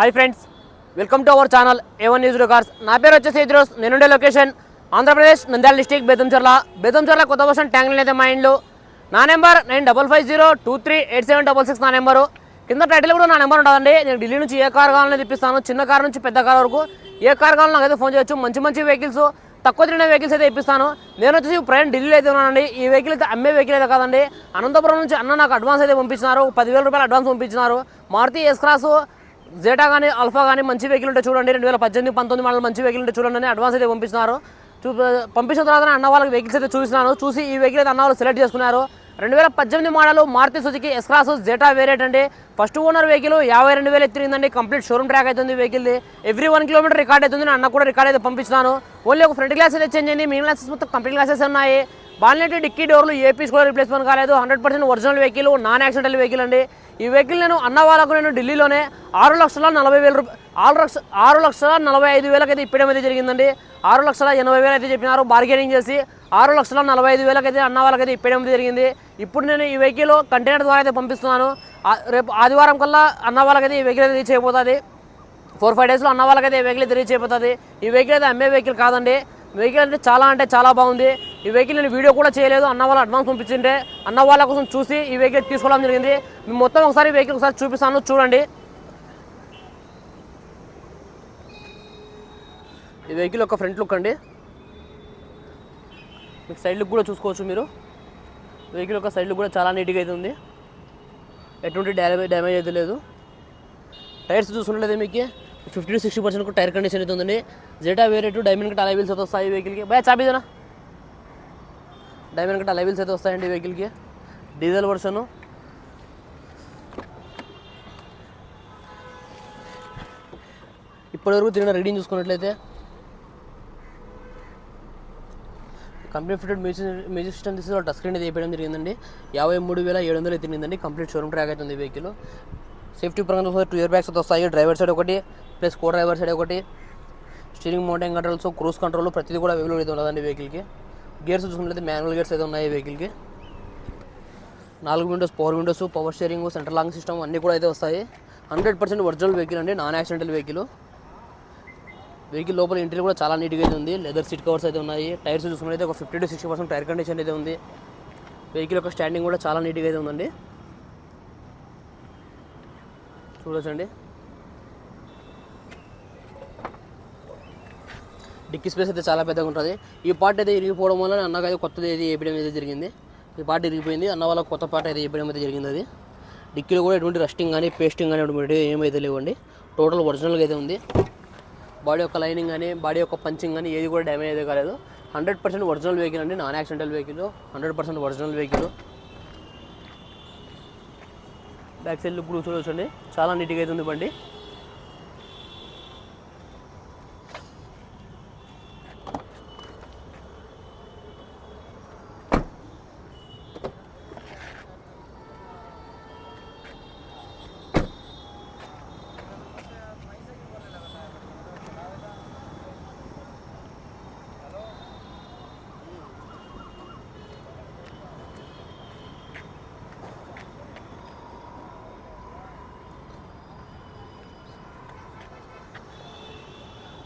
Hi friends welcome to our channel A one news cars నా పేరు వచ్చేసి ఇద్రోస్. నేనుండే లొకేషన్ ఆంధ్రప్రదేశ్ నంద్యాల డిస్టిక్ బేతంచర్ల బేతంచర్ల కొత్త బస్ ట్యాంక్ అయితే మా ఇండ్లు. నా number nine double five zero two three eight seven double six నా నెంబరు. కింద టైటిల్ కూడా నా నెంబర్ ఉంటుందండి నేను ఢిల్లీ నుంచి ఏ కార్ కావాలని తెప్పిస్తాను. చిన్న కార్ నుంచి పెద్ద కార్ వరకు. ఏ కార్ కావాలని నాకైతే ఫోన్ చేయొచ్చు. మంచి మంచి వెహికల్స్ తక్కువ తిరిగిన వెహికల్స్ అయితే ఇప్పిస్తాను నేను వచ్చేసి ప్రయాణం ఢిల్లీలో అయితే ఉన్నానండి. ఈ వెహికల్ అయితే అమ్మే వెహికల్ అయితే కాదండి. అనంతపురం నుంచి అన్న నాకు అడ్వాన్స్ అయితే పంపించినారు. పదివేల రూపాయలు అడ్వాన్స్ పంపించినారు. మారుతి ఎస్ క్రాస్ జేటా కానీ అల్ఫా కానీ మంచి వెహికల్ ఉంటే చూడండి. రెండు వేల పద్దెనిమిది పంతొమ్మిది మోడల్ మంచి వెహికల్ ఉంటే చూడండి. అని అడ్వాన్స్ అయితే పంపిస్తున్నారు. చూ పంపించిన తర్వాత అన్న వాళ్ళకి వెహికల్స్ అయితే చూసినాను చూసి ఈ వెహికల్ అయితే అన్న వాళ్ళు సెలెక్ట్ చేసుకున్నారు. రెండు వేల పద్దెనిమిది model Maruti Suzuki S Cross Zeta variant అండి. ఫస్ట్ ఓనర్ వెహికల్ యాభై రెండు వేలు ఎత్తిరిందండి. కంప్లీట్ షోరూమ్ ట్రాక్ అవుతుంది వెహికల్ది ఎవ్రీ వన్ కిలోమీటర్ రికార్డ్ అవుతుంది అన్న కూడా రికార్డ్ అయితే పంపించినాను ఓన్లీ ఒక ఫ్రంట్ గ్లాస్ అయితే చేంజ్ అయింది మిగిలిన గ్లాసెస్ మొత్తం కంప్లీట్ గ్లాసెస్ ఉన్నాయి. బాల్నెట్ డిక్కీ డోర్లు ఏపీస్ కూడా రిప్లేస్మెంట్ కాలేదు. Hundred percent original vehicle non accidental vehicle అండి. ఈ వెహికల్ నేను అన్న వాళ్ళకు నేను ఢిల్లీలోనే ఆరు లక్షల నలభై వేల రూపాయలు ఆరు లక్ష ఆరు లక్షల నలభై ఐదు వేలకు అయితే ఇప్పడం అయితే జరిగిందండి. ఆరు లక్షల ఎనభై వేలు అయితే చెప్పినారు బార్గెనింగ్ చేసి ఆరు లక్షల నలభై ఐదు వేలకు అయితే అన్న వాళ్ళకైతే ఇప్పడం అయితే జరిగింది. ఇప్పుడు నేను ఈ వెహికల్ కంటైనర్ ద్వారా అయితే పంపిస్తున్నాను. రేపు ఆదివారం కల్లా అన్న వాళ్ళకైతే ఈ వెహికల్ అయితే రీచ్ అయిపోతుంది ఫోర్ ఫైవ్ డేస్లో అన్న వాళ్ళకైతే ఈ వెహికల్ అయితే రీచ్ అయిపోతుంది ఈ వెహికల్ అయితే అమ్మే వెహికల్ కాదండి. వెహికల్ అంటే చాలా అంటే చాలా బాగుంది. ఈ వెహికల్ నేను వీడియో కూడా చేయలేదు. అన్న వాళ్ళు అడ్వాన్స్ పంపించింటే అన్న వాళ్ళ కోసం చూసి ఈ వెహికల్ తీసుకోవడం జరిగింది. మేము మొత్తం ఒకసారి వెహికల్ ఒకసారి చూపిస్తాను. చూడండి. ఈ వెహికల్ యొక్క ఫ్రంట్ లుక్ అండి. మీకు సైడ్ లుక్ కూడా చూసుకోవచ్చు మీరు. వెహికల్ యొక్క సైడ్ లుక్ కూడా చాలా నీట్గా అయితే ఉంది. ఎటువంటి డ్యామేజ్ డ్యామేజ్ అయితే లేదు. టైర్స్ చూసుకున్నట్లయితే మీకు fifty to sixty percent tyre condition అయితే ఉందండి. Zeta variant diamond cut alloy wheels అయితే వస్తాయి వెహికల్కి బాయ్ చాబీదనా డైమండ్ కట్ అలైవిల్స్ అయితే వస్తాయండి వెహికల్కి డీజిల్ వర్షన్ ఇప్పటివరకు తిరిగిన రీడింగ్ చూసుకున్నట్లయితే complete fitted music music system తీసి టచ్ స్క్రీన్ అయితే వేయడం జరిగిందండి. యాభై మూడు వేల ఏడు వందలు తిరిగిందండి. కంప్లీట్ షోరూమ్ ట్రాక్ అవుతుంది వెహికల్ సేఫ్టీ పరంగా టూ ఇయర్ బ్యాగ్స్ అయితే వస్తాయి. డ్రైవర్ సైడ్ ఒకటి. ప్లస్ కో డ్రైవర్ సైడ్ ఒకటి steering mountain controls cruise control ప్రతిదీ కూడా అవైలబుల్ అయితే ఉండదండి వెహికల్కి గేర్స్ చూసుకున్నట్లయితే మాన్యువల్ గేర్స్ అయితే ఉన్నాయి వెహికల్కి నాలుగు windows power windows power steering central lock system అన్నీ కూడా అయితే వస్తాయి. హండ్రెడ్ పర్సెంట్ ఒరిజినల్ వెహికల్ అండి నాన్ యాక్సిడెంటల్ వెహికల్ వెహికల్ లోపల ఇంటీరియర్ కూడా చాలా నీట్గా అయితే ఉంది. లెదర్ సీట్ కవర్స్ అయితే ఉన్నాయి. టైర్స్ చూసుకున్నట్లయితే ఒక fifty to sixty percent tyre condition అయితే ఉంది. వెహికల్ యొక్క స్టాండింగ్ కూడా చాలా నీట్గా అయితే ఉందండి. చూడొచ్చండి. డిక్కీ స్పేస్ అయితే చాలా పెద్దగా ఉంటుంది. ఈ పార్ట్ అయితే ఇరిగిపోవడం వల్ల అన్నకు అయితే కొత్తది అయితే వేయడం అయితే జరిగింది. ఈ పార్ట్ ఇరిగిపోయింది. అన్న వాళ్ళ కొత్త పార్ట్ అయితే వేయడం అయితే జరిగింది అది. డిక్కీలో కూడా ఎటువంటి రస్టింగ్ కానీ పేస్టింగ్ కానీ ఎటువంటి ఏమైతే లేవండి. టోటల్ ఒరిజినల్గా అయితే ఉంది. బాడీ యొక్క లైనింగ్ కానీ బాడీ యొక్క పంచింగ్ కానీ ఏది కూడా డ్యామేజ్ అయితే కాలేదు. హండ్రెడ్ పర్సెంట్ ఒరిజినల్ వెహికల్ అండి. Non accidental vehicle. Hundred percent original vehicle. Back side look కూడా చూడొచ్చండి. చాలా నీట్గా అయితే ఉంది బండి.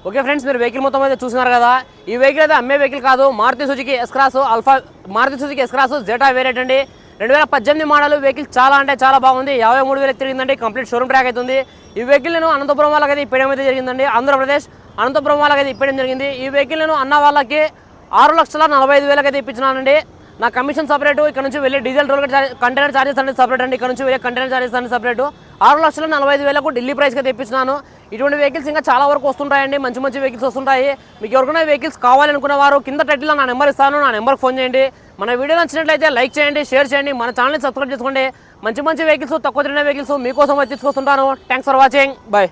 ఓకే ఫ్రెండ్స్ మీరు వెహికల్ మొత్తం అయితే చూస్తున్నారు కదా. ఈ వెహికల్ అయితే అమ్మే వెహికల్ కాదు. Maruti Suzuki S Cross Alpha Maruti Suzuki S Cross Zeta variant అండి. రెండు వేల పద్దెనిమిది మోడల్ వెహికల్ చాలా అంటే చాలా బాగుంది. యాభై మూడు వేలు తిరిగిందండి. కంప్లీట్ షోరూమ్ ట్రాక్ అవుతుంది ఈ వెహికల్ నేను అనంతపురం వాళ్ళకైతే ఇప్పడం అయితే జరిగిందండి. ఆంధ్రప్రదేశ్ అనంతపురం వాళ్ళకి అయితే ఇప్పడం జరిగింది. ఈ వెహికల్ నేను అన్న వాళ్ళకి ఆరు లక్షల నలభై ఐదు వేలకైతే ఇప్పించినానండి. నా కమిషన్ సపరేటు ఇక్కడ నుంచి వెళ్ళి డీజిల్ టోల్ కంటైనర్ చార్జెస్ అనేది సపరేట్ అండి. ఇక్కడ నుంచి వెళ్ళే కంటైనర్ చార్జెస్ అనేది సపరేటు ఆరు లక్షల నలభై ఐదు వేలకు ఢిల్లీ ప్రైస్గా తెప్పించినాను ఇటువంటి వెహికల్స్ ఇంకా చాలా వరకు వస్తుంటాయండి. మంచి మంచి వెహికల్స్ వస్తుంటాయి. మీకు ఎవరికైనా వెహికల్స్ కావాలనుకున్న వారు కింద టైటిల్లో నా నెంబర్ ఇస్తాను. నా నెంబర్కి ఫోన్ చేయండి. మన వీడియో నచ్చినట్లయితే లైక్ చేయండి షేర్ చేయండి. మన ఛానల్ని సబ్స్క్రైబ్ చేసుకోండి. మంచి మంచి వెహికల్స్ తక్కువ తిరిగిన వెహికల్స్ మీకోసం వచ్చి తీసుకొస్తుంటాను. Thanks for watching bye